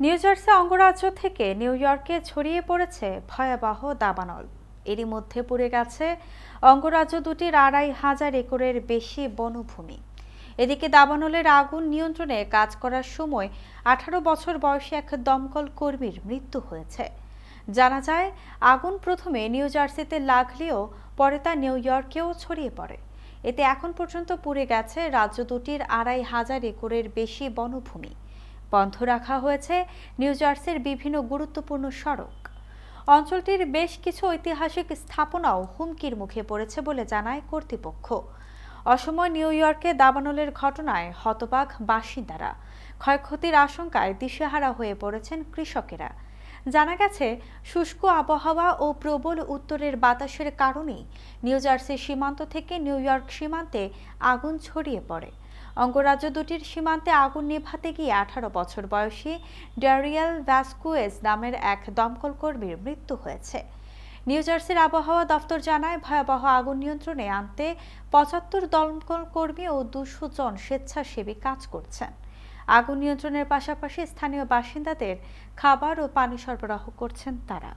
New jersey অঙ্গরাজ্য থেকে new ইয়র্কে ছড়িয়ে পড়েছে ভয়াবহ দাবানল। এরই মধ্যে পুড়ে গেছে অঙ্গরাজ্য দুটির আড়াই হাজার একরের বেশি বনভূমি। এদিকে দাবানলের আগুন নিয়ন্ত্রণে কাজ করার সময় আঠারো বছর বয়সী এক দমকল কর্মীর মৃত্যু হয়েছে। জানা যায়, আগুন প্রথমে নিউ জার্সিতে লাগলেও পরে তা নিউ ইয়র্কেও ছড়িয়ে পড়ে। এতে এখন পর্যন্ত পুড়ে গেছে রাজ্য দুটির আড়াই হাজার একরের বেশি বনভূমি। বন্ধ রাখা হয়েছে নিউ জার্সির বিভিন্ন গুরুত্বপূর্ণ সড়ক। অঞ্চলটির বেশ কিছু ঐতিহাসিক স্থাপনাও হুমকির মুখে পড়েছে বলে জানায় কর্তৃপক্ষ। অসময় নিউ ইয়র্কে দাবানলের ঘটনায় হতবাক বাসিন্দারা। ক্ষয়ক্ষতির আশঙ্কায় দিশেহারা হয়ে পড়েছেন কৃষকেরা। জানা গেছে, শুষ্ক আবহাওয়া ও প্রবল উত্তরের বাতাসের কারণেই নিউ জার্সি সীমান্ত থেকে নিউ ইয়র্ক সীমান্তে আগুন ছড়িয়ে পড়ে। অঙ্গরাজ্য দুটির সীমান্তে আগুন নেভাতে গিয়ে আঠারো বছর বয়সী ড্যারিয়াল ভ্যাসকুয়েজ নামের এক দমকল কর্মীর মৃত্যু হয়েছে। নিউ জার্সির আবহাওয়া দফতর জানায়, ভয়াবহ আগুন নিয়ন্ত্রণে আনতে পঁচাত্তর দমকল কর্মী ও দুশো জন স্বেচ্ছাসেবী কাজ করছেন। আগুন নিয়ন্ত্রণের পাশাপাশি স্থানীয় বাসিন্দাদের খাবার ও পানি সরবরাহ করছেন তারা।